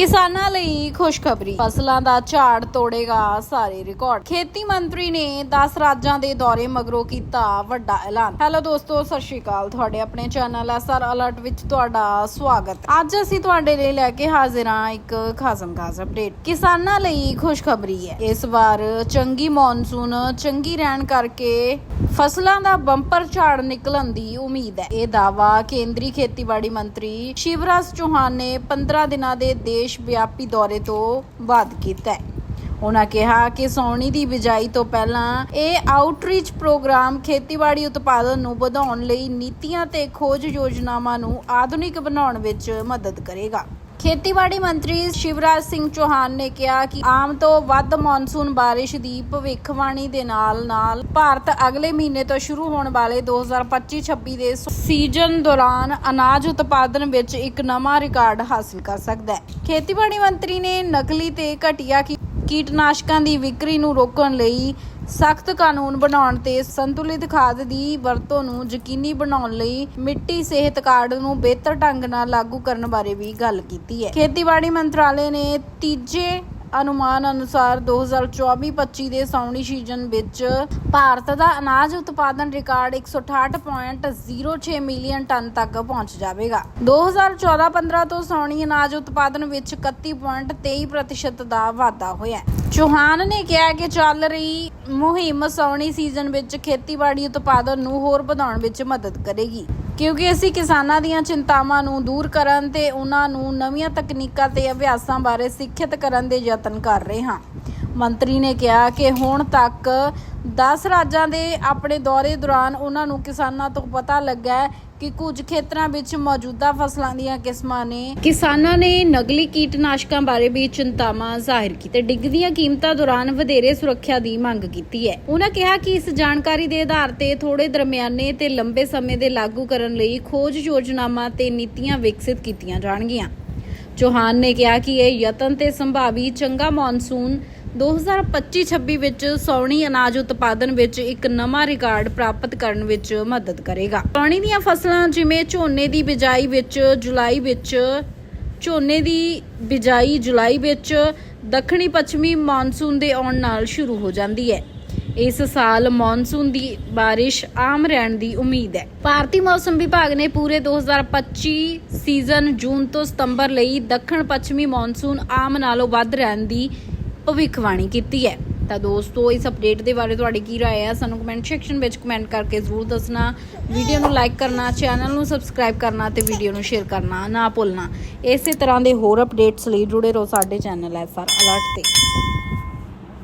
ਕਿਸਾਨਾਂ ਲਈ ਖੁਸ਼ਖਬਰੀ। ਫਸਲਾਂ ਦਾ ਝਾੜ ਤੋੜੇਗਾ ਸਾਰੇ ਰਿਕਾਰਡ। ਖੇਤੀ ਮੰਤਰੀ ਨੇ 10 ਰਾਜਾਂ ਦੇ ਦੌਰੇ ਮਗਰੋਂ ਕੀਤਾ ਵੱਡਾ ਐਲਾਨ। ਹੈਲੋ ਦੋਸਤੋ, ਸਤਿ ਸ਼੍ਰੀ ਅਕਾਲ। ਤੁਹਾਡੇ ਆਪਣੇ ਚੈਨਲ ਐਸਆਰ ਅਲਰਟ ਵਿੱਚ ਤੁਹਾਡਾ ਸਵਾਗਤ। ਅੱਜ ਅਸੀਂ ਤੁਹਾਡੇ ਲਈ ਲੈ ਕੇ ਹਾਜ਼ਰ ਹਾਂ ਇੱਕ ਖਾਸਮ ਖਾਸ ਅਪਡੇਟ। ਕਿਸਾਨਾਂ ਲਈ ਖੁਸ਼ਖਬਰੀ ਹੈ। ਇਸ ਵਾਰ ਚੰਗੀ ਮੌਨਸੂਨ, ਚੰਗੀ ਰਹਿਣ ਕਰਕੇ ਫਸਲਾਂ ਦਾ ਬੰਪਰ ਝਾੜ ਨਿਕਲਣ ਦੀ ਉਮੀਦ ਹੈ। ਇਹ ਦਾਵਾ ਕੇਂਦਰੀ ਖੇਤੀਬਾੜੀ ਮੰਤਰੀ ਸ਼ਿਵਰਾਜ ਚੌਹਾਨ ਨੇ 15 ਦਿਨਾਂ ਦੇ ਦੇਸ਼ ਵਿਆਪੀ ਦੌਰੇ ਤੋਂ ਬਾਅਦ ਕੀਤਾ ਹੈ। ਉਹਨਾਂ ਕਿਹਾ ਕਿ ਸੌਣੀ ਦੀ ਬਿਜਾਈ ਤੋਂ ਪਹਿਲਾਂ ਇਹ ਆਊਟਰੀਚ ਪ੍ਰੋਗਰਾਮ ਖੇਤੀਬਾੜੀ ਉਤਪਾਦਨ ਨੂੰ ਵਧਾਉਣ ਲਈ ਨੀਤੀਆਂ ਤੇ ਖੋਜ ਯੋਜਨਾਵਾਂ ਨੂੰ ਆਧੁਨਿਕ ਬਣਾਉਣ ਵਿੱਚ ਮਦਦ ਕਰੇਗਾ। ਖੇਤੀਬਾੜੀ ਮੰਤਰੀ ਸ਼ਿਵਰਾਜ ਸਿੰਘ ਚੌਹਾਨ ਨੇ ਕਿਹਾ ਕਿ ਆਮ ਤੋਂ ਵੱਧ ਮੌਨਸੂਨ ਬਾਰਿਸ਼ ਦੀ ਭਵਿੱਖਬਾਣੀ ਦੇ ਨਾਲ-ਨਾਲ ਭਾਰਤ ਅਗਲੇ ਮਹੀਨੇ ਤੋਂ ਸ਼ੁਰੂ ਹੋਣ ਵਾਲੇ 2025-26 ਦੇ ਸੀਜ਼ਨ ਦੌਰਾਨ ਅਨਾਜ ਉਤਪਾਦਨ ਵਿੱਚ ਇੱਕ ਨਵਾਂ ਰਿਕਾਰਡ ਹਾਸਲ ਕਰ ਸਕਦਾ ਹੈ। ਖੇਤੀਬਾੜੀ ਮੰਤਰੀ ਨੇ ਨਕਲੀ ਤੇ ਘਟੀਆ ਕੀਟਨਾਸ਼ਕਾਂ ਦੀ ਵਿਕਰੀ ਨੂੰ ਰੋਕਣ ਲਈ ਸਖਤ ਕਾਨੂੰਨ ਬਣਾਉਣ ਤੇ ਸੰਤੁਲਿਤ ਖਾਦ ਦੀ ਵਰਤੋਂ ਨੂੰ ਯਕੀਨੀ ਬਣਾਉਣ ਲਈ ਮਿੱਟੀ ਸਿਹਤ ਕਾਰਡ ਨੂੰ ਬਿਹਤਰ ਢੰਗ ਨਾਲ ਲਾਗੂ ਕਰਨ ਬਾਰੇ ਵੀ ਗੱਲ ਕੀਤੀ ਹੈ। ਖੇਤੀਬਾੜੀ ਮੰਤਰਾਲੇ ਨੇ ਤੀਜੇ ਅਨੁਮਾਨ ਅਨੁਸਾਰ 2024-25 ਦੇ ਸਾਉਣੀ ਸੀਜ਼ਨ ਵਿੱਚ ਭਾਰਤ ਦਾ ਅਨਾਜ ਉਤਪਾਦਨ ਰਿਕਾਰਡ 168.06 ਮਿਲੀਅਨ ਟਨ ਤੱਕ ਪਹੁੰਚ ਜਾਵੇਗਾ। 2014-15 ਤੋਂ ਸਾਉਣੀ ਅਨਾਜ ਉਤਪਾਦਨ ਵਿੱਚ 31.23% ਦਾ ਵਾਧਾ ਹੋਇਆ ਹੈ। ਚੌਹਾਨ ਨੇ ਕਿਹਾ ਕਿ ਚੱਲ ਰਹੀ ਮੁਹਿੰਮ ਸਾਉਣੀ ਸੀਜ਼ਨ ਵਿੱਚ ਖੇਤੀਬਾੜੀ ਉਤਪਾਦਨ ਨੂੰ ਹੋਰ ਵਧਾਉਣ ਵਿੱਚ ਮਦਦ ਕਰੇਗੀ। ਕਿਉਂਕਿ ਅਸੀਂ ਕਿਸਾਨਾਂ ਦੀਆਂ ਚਿੰਤਾਵਾਂ ਨੂੰ ਦੂਰ ਕਰਨ ਤੇ ਉਹਨਾਂ ਨੂੰ ਨਵੀਆਂ ਤਕਨੀਕਾਂ ਤੇ ਅਭਿਆਸਾਂ ਬਾਰੇ ਸਿੱਖਿਅਤ ਕਰਨ ਦੇ ਯਤਨ ਕਰ ਰਹੇ ਹਾਂ। ਮੰਤਰੀ ਨੇ ਕਿਹਾ ਕਿ ਹੁਣ ਤੱਕ 10 ਰਾਜਾਂ ਦੇ ਆਪਣੇ ਦੌਰੇ ਦੌਰਾਨ ਉਹਨਾਂ ਨੂੰ ਕਿਸਾਨਾਂ ਤੋਂ ਪਤਾ ਲੱਗਾ ਕਿ ਕੁਝ ਖੇਤਰਾਂ ਵਿੱਚ ਮੌਜੂਦਾ ਫਸਲਾਂ ਦੀਆਂ ਕਿਸਮਾਂ ਨੇ। ਕਿਸਾਨਾਂ ਨੇ ਨਕਲੀ ਕੀਟਨਾਸ਼ਕਾਂ ਬਾਰੇ ਵੀ ਚਿੰਤਾਵਾਂ ਜ਼ਾਹਿਰ ਕੀਤੀ ਡਿੱਗਦੀਆਂ ਕੀਮਤਾਂ ਦੌਰਾਨ ਵਧੇਰੇ ਸੁਰੱਖਿਆ ਦੀ ਮੰਗ ਕੀਤੀ ਹੈ। ਉਹਨਾਂ ਕਿਹਾ ਕਿ ਇਸ ਜਾਣਕਾਰੀ ਦੇ ਆਧਾਰ ਤੇ ਥੋੜੇ ਦਰਮਿਆਨੇ ਤੇ ਲੰਬੇ ਸਮੇਂ ਦੇ ਲਾਗੂ ਕਰਨ ਲਈ ਖੋਜ ਯੋਜਨਾਵਾਂ ਤੇ ਨੀਤੀਆਂ ਵਿਕਸਿਤ ਕੀਤੀਆਂ ਜਾਣਗੀਆਂ। ਚੌਹਾਨ ਨੇ ਕਿਹਾ ਕਿ ਇਹ ਯਤਨ ਤੇ ਸੰਭਾਵੀ ਚੰਗਾ ਮੌਨਸੂਨ 2025-26 ਵਿੱਚ ਸੌਣੀ ਅਨਾਜ ਉਤਪਾਦਨ ਵਿੱਚ ਇੱਕ ਨਵਾਂ ਰਿਕਾਰਡ ਪ੍ਰਾਪਤ ਕਰਨ ਵਿੱਚ ਮਦਦ ਕਰੇਗਾ। ਸੌਣੀ ਦੀਆਂ ਫਸਲਾਂ ਜਿਵੇਂ ਝੋਨੇ ਦੀ ਬਿਜਾਈ ਵਿੱਚ ਜੁਲਾਈ ਵਿੱਚ, ਝੋਨੇ ਦੀ ਬਿਜਾਈ ਜੁਲਾਈ ਵਿੱਚ ਦੱਖਣੀ ਪੱਛਮੀ ਮੌਨਸੂਨ ਦੇ ਆਉਣ ਨਾਲ ਸ਼ੁਰੂ ਹੋ ਜਾਂਦੀ ਹੈ। ਇਸ ਸਾਲ ਮੌਨਸੂਨ ਦੀ ਬਾਰਿਸ਼ ਆਮ ਰਹਿਣ ਦੀ ਉਮੀਦ ਹੈ। ਭਾਰਤੀ ਮੌਸਮ ਵਿਭਾਗ ਨੇ ਪੂਰੇ 2025 ਸੀਜ਼ਨ ਜੂਨ ਤੋਂ ਸਤੰਬਰ ਲਈ ਦੱਖਣ ਪੱਛਮੀ ਮੌਨਸੂਨ ਆਮ ਨਾਲੋਂ ਵੱਧ ਰਹਿਣ ਦੀ ਭਵਿੱਖਬਾਣੀ ਕੀਤੀ ਹੈ ਤਾਂ ਦੋਸਤੋ ਇਸ ਅਪਡੇਟ ਦੇ ਬਾਰੇ ਤੁਹਾਡੀ ਕੀ رائے ਹੈ ਸਾਨੂੰ ਕਮੈਂਟ ਸੈਕਸ਼ਨ ਵਿੱਚ ਕਮੈਂਟ ਕਰਕੇ ਜ਼ਰੂਰ ਦੱਸਣਾ ਵੀਡੀਓ ਨੂੰ ਲਾਈਕ ਕਰਨਾ ਚੈਨਲ ਨੂੰ ਸਬਸਕ੍ਰਾਈਬ ਕਰਨਾ ਤੇ ਵੀਡੀਓ ਨੂੰ ਸ਼ੇਅਰ ਕਰਨਾ ਨਾ ਭੁੱਲਣਾ ਇਸੇ ਤਰ੍ਹਾਂ ਦੇ ਹੋਰ ਅਪਡੇਟਸ ਲਈ ਜੁੜੇ ਰਹੋ ਸਾਡੇ ਚੈਨਲ ਐਸਆਰ ਅਲਰਟ ਤੇ